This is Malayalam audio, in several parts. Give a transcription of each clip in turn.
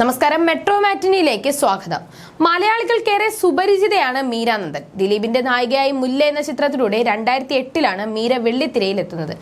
നമസ്കാരം മെട്രോ മാറ്റിനിയിലേക്ക് സ്വാഗതം. മലയാളികൾക്കേറെ സുപരിചിതയാണ് മീര നന്ദൻ ദിലീപിന്റെ നായികയായി മുല്ല എന്ന ചിത്രത്തിലൂടെ രണ്ടായിരത്തി എട്ടിലാണ് മീര വെള്ളിത്തിരയിൽ എത്തുന്നത്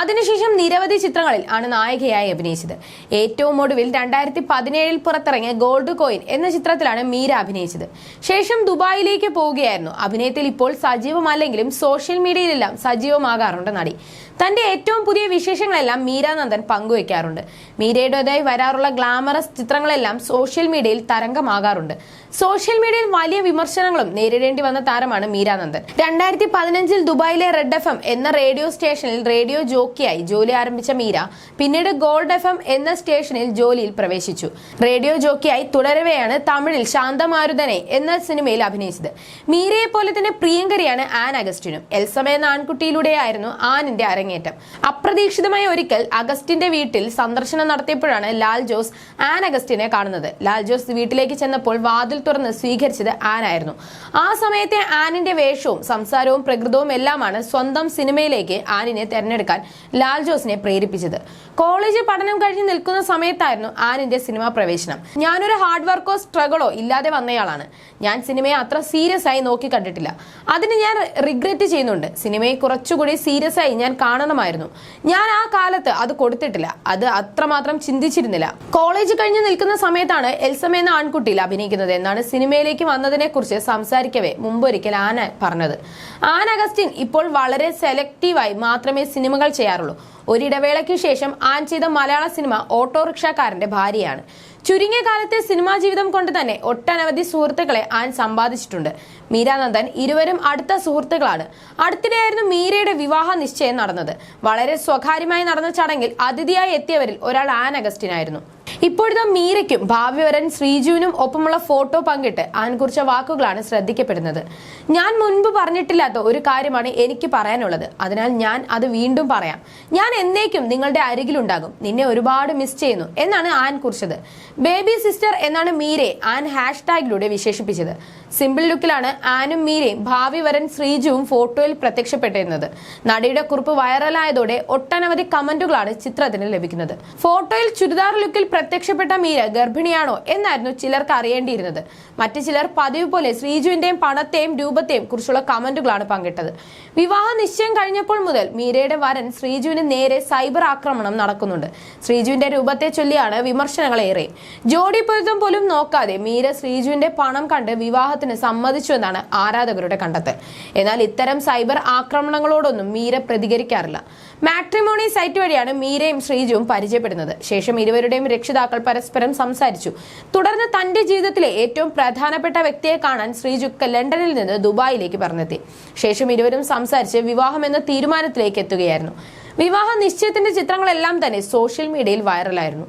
അതിനുശേഷം നിരവധി ചിത്രങ്ങളിൽ ആണ് നായികയായി അഭിനയിച്ചത്. ഏറ്റവും ഒടുവിൽ രണ്ടായിരത്തി പതിനേഴിൽ പുറത്തിറങ്ങിയ ഗോൾഡ് കോയിൻ എന്ന ചിത്രത്തിലാണ് മീര അഭിനയിച്ചത്. ശേഷം ദുബായിലേക്ക് പോവുകയായിരുന്നു. അഭിനയത്തിൽ ഇപ്പോൾ സജീവമല്ലെങ്കിലും സോഷ്യൽ മീഡിയയിലെല്ലാം സജീവമാകാറുണ്ട് നടി. തന്റെ ഏറ്റവും പുതിയ വിശേഷങ്ങളെല്ലാം മീര നന്ദൻ പങ്കുവയ്ക്കാറുണ്ട് മീരയുടേതായി വരാറുള്ള ഗ്ലാമറസ് ചിത്രങ്ങളെല്ലാം സോഷ്യൽ മീഡിയയിൽ തരംഗമാകാറുണ്ട്. സോഷ്യൽ മീഡിയയിൽ വലിയ വിമർശനങ്ങളും നേരിടേണ്ടി വന്ന താരമാണ് മീര നന്ദൻ രണ്ടായിരത്തി പതിനഞ്ചിൽ ദുബായിലെ റെഡ് എഫ് എം എന്ന റേഡിയോ സ്റ്റേഷനിൽ റേഡിയോ ജോക്കിയായി ജോലി ആരംഭിച്ച മീര പിന്നീട് ഗോൾഡ് എഫ് എം എന്ന സ്റ്റേഷനിൽ ജോലിയിൽ പ്രവേശിച്ചു. റേഡിയോ ജോക്കിയായി തുടരവെയാണ് തമിഴിൽ ശാന്തമാരുതനെ എന്ന സിനിമയിൽ അഭിനയിച്ചത്. മീരയെ പോലെ തന്നെ പ്രിയങ്കരിയാണ് ആൻ അഗസ്റ്റിനും. എൽസമ എന്ന ആൺകുട്ടിയിലൂടെയായിരുന്നു ആനിന്റെ അരങ്ങേറ്റം. അപ്രതീക്ഷിതമായ ഒരിക്കൽ അഗസ്റ്റിന്റെ വീട്ടിൽ സന്ദർശനം നടത്തിയപ്പോഴാണ് ലാൽ ജോസ് ആൻ അഗസ്റ്റിനെ കാണുന്നത്. ലാൽ ജോസ് വീട്ടിലേക്ക് ചെന്നപ്പോൾ വാതിൽ തുറന്ന് സ്വീകരിച്ചത് ആനായിരുന്നു ആ സമയത്തെ ആനിന്റെ വേഷവും സംസാരവും പ്രകൃതവും എല്ലാമാണ് സ്വന്തം സിനിമയിലേക്ക് ആനിനെ തെരഞ്ഞെടുക്കാൻ ലാൽ ജോസിനെ പ്രേരിപ്പിച്ചത്. കോളേജ് പഠനം കഴിഞ്ഞ് നിൽക്കുന്ന സമയത്തായിരുന്നു ആനിന്റെ സിനിമാ പ്രവേശനം. ഞാനൊരു ഹാർഡ് വർക്കോ സ്ട്രഗിളോ ഇല്ലാതെ വന്നയാളാണ്. ഞാൻ സിനിമയെ അത്ര സീരിയസ് ആയി നോക്കി കണ്ടിട്ടില്ല. അതിന് ഞാൻ റിഗ്രറ്റ് ചെയ്യുന്നുണ്ട്. സിനിമയെ കുറച്ചുകൂടി സീരിയസ് ആയി ഞാൻ കാണണമായിരുന്നു. ഞാൻ ആ കാലത്ത് അത് കൊടുത്തിട്ടില്ല. അത് അത്രമാത്രം ചിന്തിച്ചിരുന്നില്ല. കോളേജ് കഴിഞ്ഞ് നിൽക്കുന്ന സമയത്താണ് എൽസമ എന്ന ആൺകുട്ടിയിൽ അഭിനയിക്കുന്നത് എന്നാണ് സിനിമയിലേക്ക് വന്നതിനെ കുറിച്ച് സംസാരിക്കവേ മുമ്പൊരിക്കൽ ആന പറഞ്ഞത്. ആൻ അഗസ്റ്റിൻ ഇപ്പോൾ വളരെ സെലക്റ്റീവായി മാത്രമേ സിനിമകൾ ചെയ്യാറുള്ളൂ. ഒരിടവേളയ്ക്ക് ശേഷം ആൻ ചെയ്ത മലയാള സിനിമ ഓട്ടോറിക്ഷക്കാരന്റെ ഭാര്യയാണ്. ചുരുങ്ങിയ കാലത്തെ സിനിമാ ജീവിതം കൊണ്ട് തന്നെ ഒട്ടനവധി സുഹൃത്തുക്കളെ ആൻ സമ്പാദിച്ചിട്ടുണ്ട്. മീരാനന്ദൻ ഇരുവരും അടുത്ത സുഹൃത്തുക്കളാണ്. അടുത്തിടെയായിരുന്നു മീരയുടെ വിവാഹ നിശ്ചയം നടന്നത്. വളരെ സ്വകാര്യമായി നടന്ന ചടങ്ങിൽ അതിഥിയായി എത്തിയവരിൽ ഒരാൾ ആൻ അഗസ്റ്റിനായിരുന്നു. ഇപ്പോഴത്തെ മീരയ്ക്കും ഭാവ്യവരൻ ശ്രീജുവിനും ഒപ്പമുള്ള ഫോട്ടോ പങ്കിട്ട് ആൻ കുറിച്ച വാക്കുകളാണ് ശ്രദ്ധിക്കപ്പെടുന്നത്. ഞാൻ മുൻപ് പറഞ്ഞിട്ടില്ലാത്ത ഒരു കാര്യമാണ് എനിക്ക് പറയാനുള്ളത്. അതിനാൽ ഞാൻ അത് വീണ്ടും പറയാം. ഞാൻ എന്നേക്കും നിങ്ങളുടെ അരികിലുണ്ടാകും. നിന്നെ ഒരുപാട് മിസ് ചെയ്യുന്നു എന്നാണ് ആൻ കുറിച്ചത്. ബേബി സിസ്റ്റർ എന്നാണ് മീരെ ആൻ ഹാഷ്ടാഗിലൂടെ വിശേഷിപ്പിച്ചത്. സിമ്പിൾ ലുക്കിലാണ് ആനും മീരയും ഭാവി വരൻ ശ്രീജുവും ഫോട്ടോയിൽ പ്രത്യക്ഷപ്പെട്ടിരുന്നത് നടിയുടെ കുറിപ്പ് വൈറലായതോടെ ഒട്ടനവധി കമന്റുകളാണ് ചിത്രത്തിന് ലഭിക്കുന്നത്. ഫോട്ടോയിൽ ചുരിദാർ ലുക്കിൽ പ്രത്യക്ഷപ്പെട്ട മീര ഗർഭിണിയാണോ എന്നായിരുന്നു ചിലർക്ക് അറിയേണ്ടിയിരുന്നത്. മറ്റു ചിലർ പതിവ് പോലെ ശ്രീജുവിന്റെയും പണത്തെയും രൂപത്തെയും കുറിച്ചുള്ള കമന്റുകളാണ് പങ്കിട്ടത്. വിവാഹ നിശ്ചയം കഴിഞ്ഞപ്പോൾ മുതൽ മീരയുടെ വരൻ ശ്രീജുവിന് നേരെ സൈബർ ആക്രമണം നടക്കുന്നുണ്ട്. ശ്രീജുവിന്റെ രൂപത്തെ ചൊല്ലിയാണ് വിമർശനങ്ങൾ ഏറെ ജോഡി പൊരുത്തം പോലും നോക്കാതെ മീര ശ്രീജുവിന്റെ പണം കണ്ട് വിവാഹത്തിന് സമ്മതിച്ചു എന്നാണ് ആരാധകരുടെ കണ്ടെത്തൽ. എന്നാൽ ഇത്തരം സൈബർ ആക്രമണങ്ങളോടൊന്നും മീര പ്രതികരിക്കാറില്ല. മാട്രിമോണി സൈറ്റ് വഴിയാണ് മീരയും ശ്രീജുവും പരിചയപ്പെടുന്നത്. ശേഷം ഇരുവരുടെയും രക്ഷിതാക്കൾ പരസ്പരം സംസാരിച്ചു. തുടർന്ന് തന്റെ ജീവിതത്തിലെ ഏറ്റവും പ്രധാനപ്പെട്ട വ്യക്തിയെ കാണാൻ ശ്രീജു ലണ്ടനിൽ നിന്ന് ദുബായിലേക്ക് പറഞ്ഞെത്തി. ശേഷം ഇരുവരും സംസാരിച്ച് വിവാഹം എന്ന തീരുമാനത്തിലേക്ക് എത്തുകയായിരുന്നു. വിവാഹ നിശ്ചയത്തിന്റെ ചിത്രങ്ങളെല്ലാം തന്നെ സോഷ്യൽ മീഡിയയിൽ വൈറലായിരുന്നു.